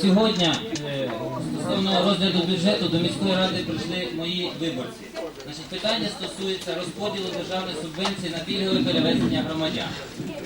Сьогодні е, стосовно розгляду бюджету до міської ради прийшли мої виборці. Значить, питання стосується розподілу державної субвенції на пільгове перевезення громадян.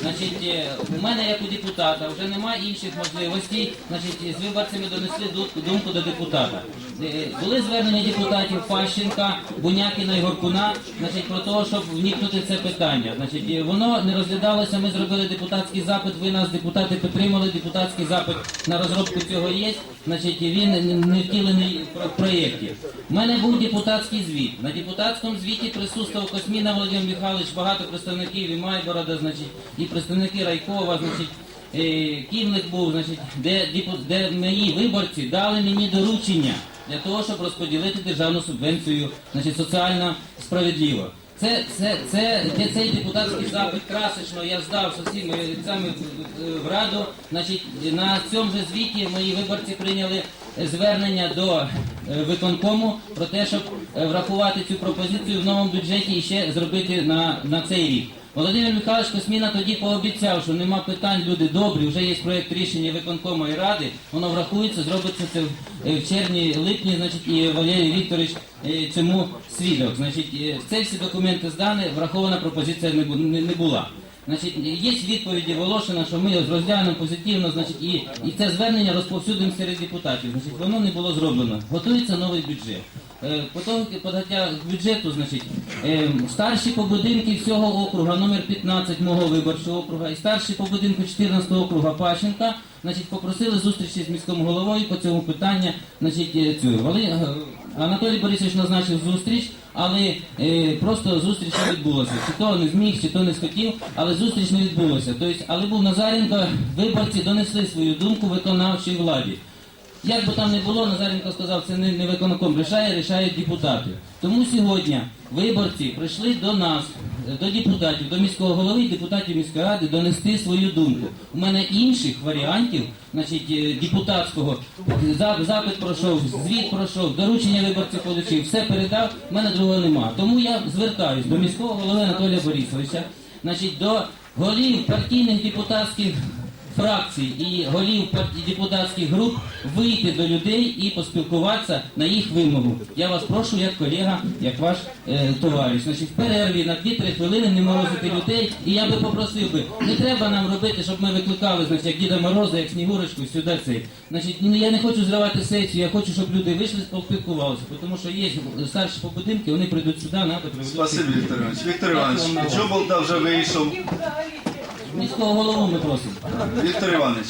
Значить, е, у мене як у депутата вже немає інших можливостей. Значить, з виборцями донесли думку до депутата. Е, Були звернення депутатів Фащенка, Бунякіна і Горкуна, значить, про те, щоб вникнути це питання. Значить, е, воно не розглядалося. Ми зробили депутатський запит. Ви нас, депутати, підтримали. Депутатський запит на розробку цього є. Значить, він не втілений в проєкті. У мене був депутатський звіт. Депутатському звіті присутствував Косміна Володимир Михайлович, багато представників і Майборода, значить, і представники Райкова, значить. е, Ківник був, значить, де, де мої виборці дали мені доручення для того, щоб розподілити державну субвенцію, значить, соціально справедливо. Це, це, це, це цей депутатський запит красочно я здав усіма цими в раду. Значить, на цьому же звіті мої виборці прийняли звернення до виконкому про те, щоб е, врахувати цю пропозицію в новому бюджеті і ще зробити на, на цей рік. Володимир Михайлович Косміна тоді пообіцяв, що нема питань, люди добрі, вже є проєкт рішення виконкому і ради, воно врахується, зробиться це в, е, червні-липні, значить, і Валерій Вікторович е, цьому свідок. Значить, е, це всі документи здані, врахована пропозиція не була. Значить, є відповіді Волошина, що ми розглянемо позитивно, значить, і, і це звернення розповсюдимо серед депутатів. Значить, воно не було зроблено. Готується новий бюджет. Е, Потім подаття бюджету, значить, е, старші по будинки всього округа, номер 15 мого виборчого округа, і старші по будинку 14 округа Пащенка, значить, попросили зустрічі з міським головою по цьому питанню, значить, е, цю. Е, Анатолій Борисович назначив зустріч, але е, просто зустріч не відбулося. Чи то не зміг, чи то не схотів, але зустріч не відбулося. Тобто, але був Назаренко, виборці донесли свою думку виконавчій владі. Як би там не було, Назаренко сказав, це не, не виконком рішає, рішають депутати. Тому сьогодні виборці прийшли до нас, е, до депутатів, до міського голови депутатів міської ради донести свою думку. У мене інших варіантів, значить, е, депутатського запит пройшов, звіт пройшов, доручення виборців отримав, все передав, в мене другого нема. Тому я звертаюсь до міського голови Анатолія Борисовича, значить, до голів партійних депутатських фракцій і голів партій депутатських груп вийти до людей і поспілкуватися на їх вимогу. Я вас прошу, як колега, як ваш е, товариш. Значить, в перерві на 2-3 хвилини не морозити людей. І я би попросив би, не треба нам робити, щоб ми викликали, значить, як Діда Мороза, як Снігурочку, сюди цей. Значить, ну, я не хочу зривати сесію, я хочу, щоб люди вийшли, поспілкувалися, тому що є старші по будинки, вони прийдуть сюди, НАТО приведуть. Спасибо, Віктор Іванович. Віктор Іванович, Чобота вже вийшов. Міського голову ми просимо. Віктор Іванович,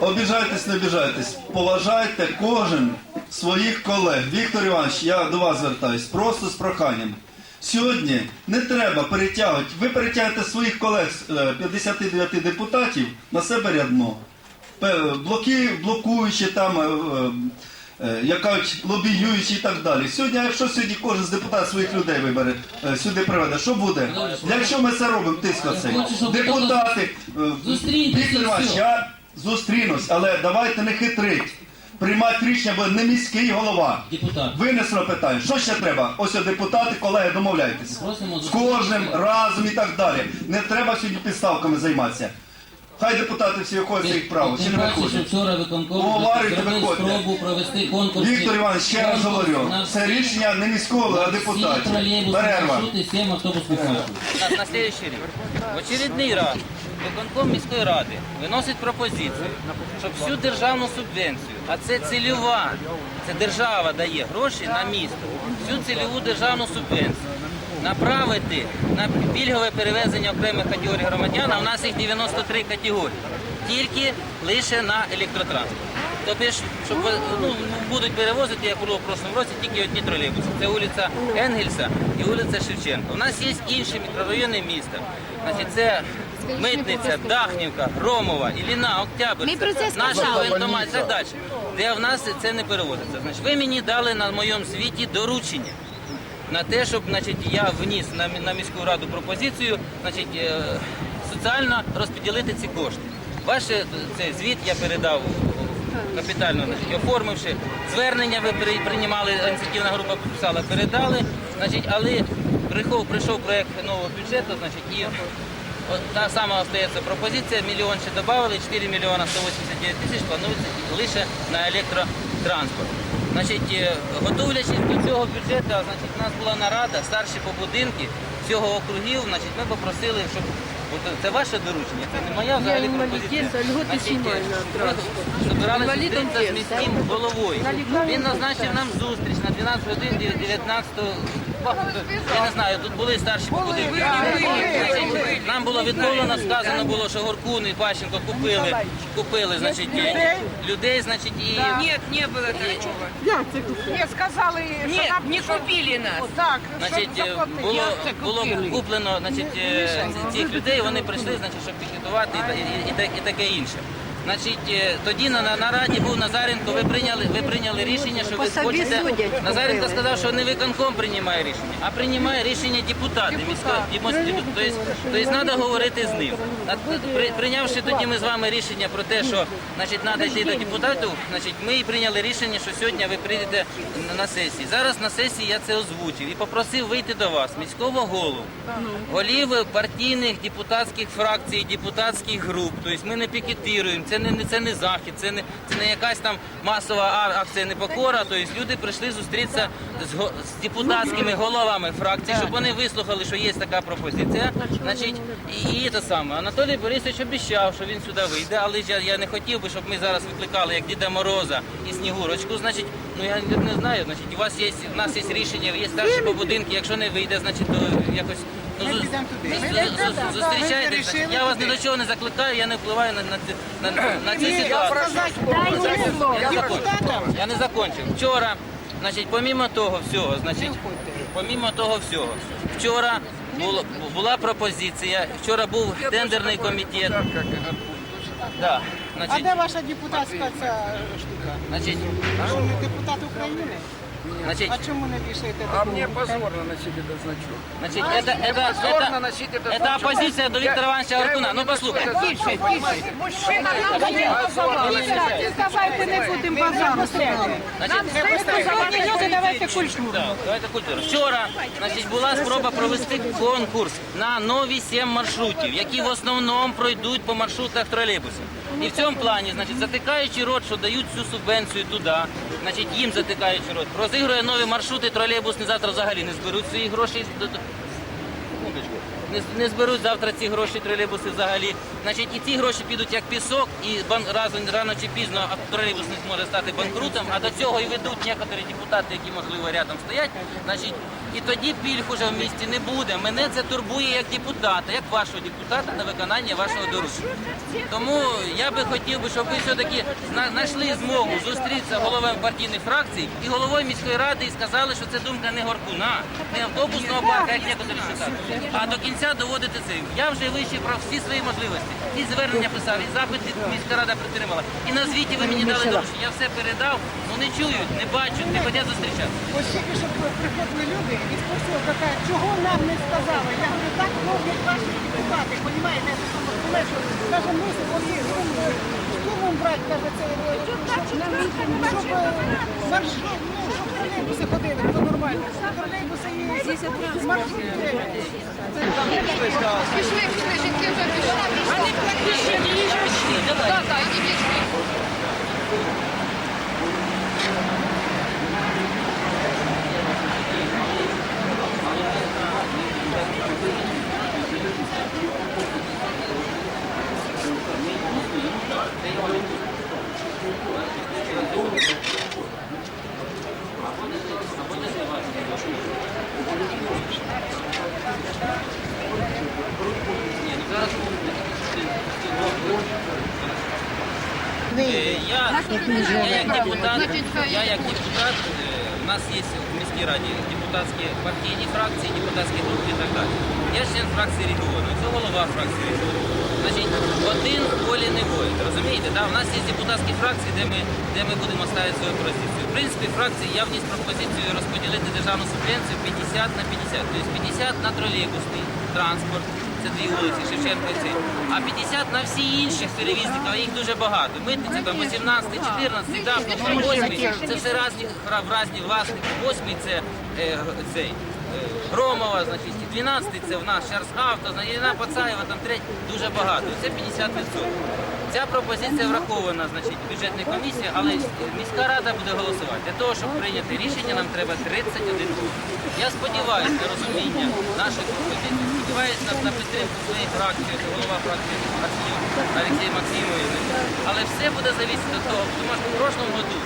обіжайтесь, не обіжайтесь. Поважайте кожен своїх колег. Віктор Іванович, я до вас звертаюсь просто з проханням. Сьогодні не треба перетягувати. Ви перетягуєте своїх колег е, 59 депутатів на себе рядно. Блоки, блокуючи там. Е, як кажуть, лобіюючи і так далі. Сьогодні, якщо сьогодні кожен з депутатів своїх людей вибере, е, сюди приведе, що буде? Для чого ми це робимо, тиск на цей? Депутати, е, я зустрінусь, але давайте не хитрить. Приймати рішення, бо не міський голова. Депутат. Винесло питання. Що ще треба? Ось депутати, колеги, домовляйтесь. З кожним разом і так далі. Не треба сьогодні підставками займатися. Хай депутати всі виходять їх право, чи не виходять. вчора виконком Говорите, зробив спробу провести конкурс. Віктор Іванович, ще раз говорю, це рішення не міського, а депутатів. Перерва. маршрути, 7 автобусних маршрутів. на, на следующий рік. В очередний раз виконком міської ради виносить пропозицію, щоб всю державну субвенцію, а це цільова, це держава дає гроші на місто, всю цільову державну субвенцію направити на пільгове перевезення окремих категорій громадян, а в нас їх 93 категорії, тільки лише на електротранспорт. Тобто, щоб ну, будуть перевозити, як було в прошлому році, тільки одні тролейбуси. Це вулиця Енгельса і вулиця Шевченка. У нас є інші мікрорайони міста. Значить, це Митниця, Дахнівка, Громова, Ілліна, Октябрь, наша воєнкомат і так далі. Де в нас це не переводиться. Значить, ви мені дали на моєму світі доручення на те, щоб значить, я вніс на, на міську раду пропозицію значить, е, соціально розподілити ці кошти. Ваш е, цей звіт я передав капітально значить, оформивши. Звернення ви при- приймали, ініціативна група підписала, передали. Значить, але прийшов, прийшов проєкт нового бюджету, значить, і та сама остається пропозиція, мільйон ще додали, 4 мільйона 189 тисяч планується лише на електротранспорт. Значить, е, готовлячись до цього бюджету, значить, у нас була нарада, старші по будинки всього округів, значить, ми попросили, щоб це ваше доручення, це не моя взагалі пропозиція. Збиралися з міським головою. Він назначив нам зустріч на 12 годин 19 я не знаю, тут були старші по Нам було відмовлено, сказано було, що Горкун і Пащенко купили, купили, значить, людей, значить, і Нет, не было такого. Нет, сказали, Нет, не купили нас. так, Значить, е, було, було куплено значить, е, цих людей, вони прийшли, значить, щоб пікетувати і, та- і, і, та- і таке інше. Значить, е, тоді на, на нараді був Назаренко, ви прийняли, ви прийняли рішення, що ви хочете. Назаренко сказав, що не виконком приймає рішення, а приймає рішення депутати міської тобто, треба говорити з ним. Прийнявши тоді ми з вами рішення про те, що значить, треба йти до депутатів, значить, ми і прийняли рішення, що сьогодні ви прийдете на- на сесії. Зараз на сесії я це озвучив і попросив вийти до вас, міського голову, голів партійних депутатських фракцій, депутатських груп. Тобто ми не пікетуємо, це не, це не захід, це не, це не якась там масова акція непокора. Тобто люди прийшли зустрітися з, з депутатськими головами фракцій, щоб вони вислухали, що є така пропозиція. Значить, і, і те саме. Анатолій Борисович обіцяв, що він сюди вийде, але я, я не хотів би, щоб ми зараз викликали як Діда Мороза і Снігурочку. Значить, ну я не, не знаю. Значить, у вас є у нас є рішення, є старші по будинку. Якщо не вийде, значить то якось. Зустрічайте. Значить, Я вас ні до чого не закликаю, я не впливаю на, на, ці- на, на. Я не закончив. Вчора, значить, помімо того всього, значить, помімо того всього, вчора була пропозиція, вчора був тендерний комітет. Да, А де ваша депутатська ця штука? значить, не депутат України? значить, А чому не вішаєте? А мне позорно носить этот значок. значить, это, это, Позорно это, носить этот это значок. оппозиция до Виктора Ивановича Горкуна. Ну, послухай. Тише, тише. Мужчина, давайте не будемо базарити. Значить, Сьогодні люди, давайте культуру. Так, давайте культуру. Вчора значить, була спроба провести конкурс на нові сім маршрутів, які в основному пройдуть по маршрутах тролейбусів. І в цьому плані, значить, затикаючи рот, що дають всю субвенцію туди, значить, їм затикають рот, розігрує нові маршрути, тролейбусні завтра взагалі не зберуть свої гроші. Не, не зберуть завтра ці гроші тролейбуси взагалі. Значить, і ці гроші підуть як пісок, і бан, раз, рано чи пізно тролейбус не зможе стати банкрутом, а до цього і ведуть некоторі депутати, які, можливо, рядом стоять. Значить, і тоді пільг уже в місті не буде. Мене це турбує як депутата, як вашого депутата на виконання вашого доручення. Тому я би хотів би, щоб ви все-таки знайшли змогу зустрітися головами партійних фракцій і головою міської ради і сказали, що це думка не Горкуна, не автобусного парка, як некоторі считають, а до кінця доводити це. Я вже вийшов про всі свої можливості. І звернення писав, і запити міська рада підтримала. І на звіті ви мені дали доручення. Я все передав, ну не чують, не бачать, не хочуть зустрічатися. Ось тільки що приходили люди і спросили, така, чого нам не сказали? Я говорю, так роблять ваші депутати, розумієте. Каже, ми свої штурмом брати, каже, це, е, щоб, е, маршрут, тролейбуси ходили, це нормально. Тролейбуси є, маршрут треба. Пішли, пішли, жінки вже пішли. Вони платили. Так, так, і пішли. Е, Я, як депутат, я як депутат, е, у нас є в міській раді депутатські партійні фракції, депутатські групи і так далі. Я член фракції регіону, це голова фракції регіону. Значить, один волі не воїн, розумієте? Да? У нас є депутатські фракції, де ми, де ми будемо ставити свою позицію. В принципі, фракції я вніс пропозицію розподілити державну субвенцію 50 на 50. Тобто 50 на тролейбусний транспорт, це дві вулиці, Шевченка і цей. А 50 на всі інші перевізників, а їх дуже багато. Митниця там 18, 14, да, 8, це все різні, в різні власники. Восьмий це е, цей. е, Громова, значить, 12 це в нас Шарсавто, Ірина Пацаєва, там треть, дуже багато. Це 50%. Ця пропозиція врахована, значить, бюджетною комісією, але міська рада буде голосувати. Для того, щоб прийняти рішення, нам треба 31 голос. Я сподіваюся на розуміння наших пропозицій, сподіваюся на, на підтримку своєї фракції, це голова фракції Арсенюк Олексій Максимович. Але все буде залежати від того, тому що в прошлому году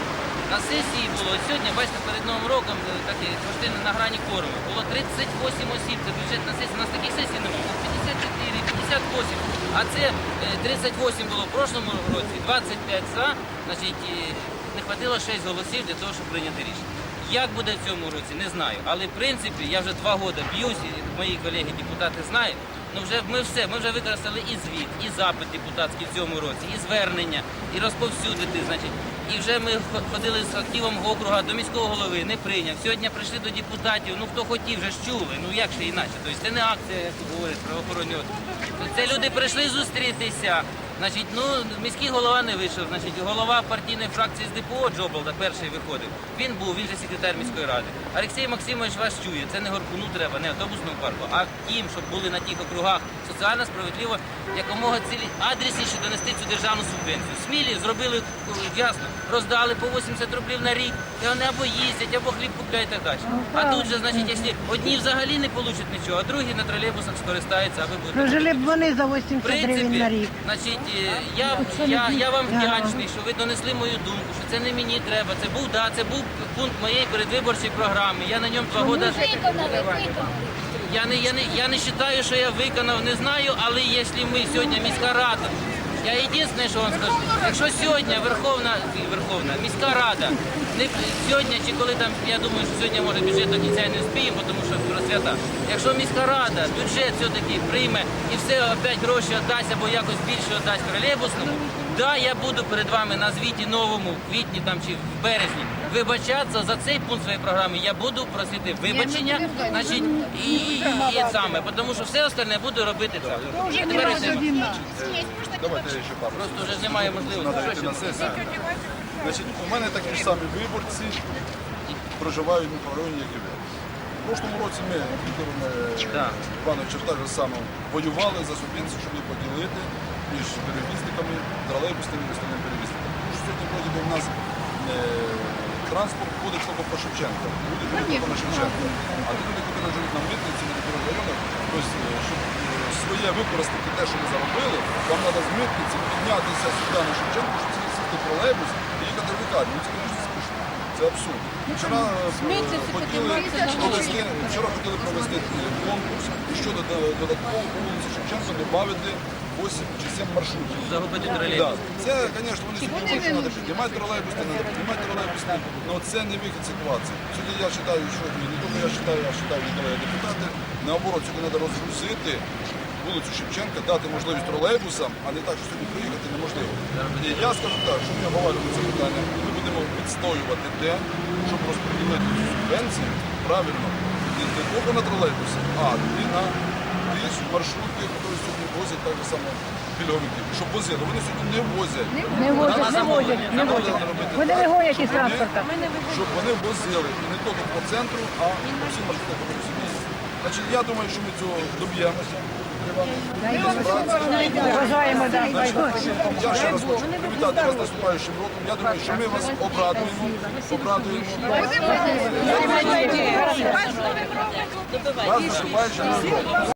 на сесії було сьогодні, бачите, перед Новим роком е, такі пошти на грані корму. Було 38 осіб, це бюджетна сесія. У нас таких сесій було. 54, 58. А це е, 38 було в прошлому році, 25 за, значить, е, не хватило 6 голосів для того, щоб прийняти рішення. Як буде в цьому році, не знаю. Але в принципі я вже два роки б'юсь, і мої колеги депутати знають. Ну вже ми все, ми вже використали і звіт, і запит депутатський в цьому році, і звернення, і розповсюдити, значить. І вже ми ходили з активом округа до міського голови, не прийняв. Сьогодні прийшли до депутатів. Ну хто хотів, вже ж чули. Ну як ще інакше? Тобто це не акція, як говорять правоохоронні. Це люди прийшли зустрітися. Значить, ну міський голова не вийшов. Значить, голова партійної фракції з ДПО Джоболда перший виходив. Він був, він же секретар міської ради. Олексій Максимович вас чує. Це не горкуну треба, не автобусному парку, а тим, щоб були на тих округах соціально справедливо якомога цілі адресніше донести цю державну субвенцію. Смілі зробили е, ясно, роздали по 80 рублів на рік, і вони або їздять, або хліб купляють і так далі. А тут же, значить, якщо одні взагалі не получать нічого, а другі на тролейбусах скористаються, а ви будете. Прожили б вони за В 80 гривень на рік. значить, е, я, я, я вам вдячний, що ви донесли мою думку, що це не мені треба. Це був да, це був пункт моєї передвиборчої програми. Я на ньому два роки. Я не, я, не, я не вважаю, що я виконав, не знаю, але якщо ми сьогодні міська рада, я єдине, що вам скажу, якщо сьогодні Верховна, Верховна міська рада, не, сьогодні чи коли там, я думаю, що сьогодні може бюджет до кінця не вспіємо, тому що скоро свята. Якщо міська рада бюджет все-таки прийме і все опять гроші віддасть або якось більше віддасть тролейбусному, да, я буду перед вами на звіті новому, в квітні там чи в березні, вибачатися за цей пункт своєї програми. Я буду просити вибачення, значить, і, і, і саме, тому що все остальне буду робити так. А тепер. Давайте я ще пару. Просто вже немає можливості. Надо йти ще? на сесію. Значить, у мене такі ж самі виборці проживають в районі, як і ви. В прошлому році ми Віктором Да. Івановичем так же само воювали за субвенцію, щоб її поділити між перевізниками, тролейбусними і перевізниками. Тому що сьогодні вроді би, в нас е, транспорт тільки по Шевченка. Люди ходять тільки на Шевченка. А ті люди, які живуть на митниці, на таких районах, тобто, е, щоб е, своє використати те, що ми заробили, вам треба з митниці піднятися сюди на Шевченку, щоб сісти тролейбус і їхати в лікарню. Ну, Це, звісно, смішно. Це абсурд. Вчора е, хотіли провести, вчора хотіли провести конкурс і щодо до- додатково по вулиці Шевченка додати 8 чи 7 маршрутів. Загубити Да. тролейбус. Це, звісно, вони сьогодні що треба піднімати тролейбуси, треба піднімати тролейбуси, але це не вихід ситуації. Сьогодні я вважаю, що не тільки я вважаю, а вважаю колеги депутати, наоборот, сьогодні треба розгрузити вулицю Шевченка, дати можливість тролейбусам, а не так, що сьогодні приїхати неможливо. І я скажу так, що ми обговорюємо це питання, ми будемо відстоювати те, щоб розподілити цю субвенцію правильно, не не тільки на тролейбуси, а і на ті маршрутки, які сьогодні возять так само пільговиків, щоб возили. Вони сьогодні не возять. Не возять, не возять, не возять. робити Вони вигонять із транспорта. Щоб вони возили і не тільки по центру, а по всім маршрутам, всім місці. Значить, я думаю, що ми цього доб'ємося. Вважаємо, так. Я ще раз хочу привітати вас наступаючим роком. Я думаю, що ми вас обрадуємо, обрадуємо. Вас наступаючим роком.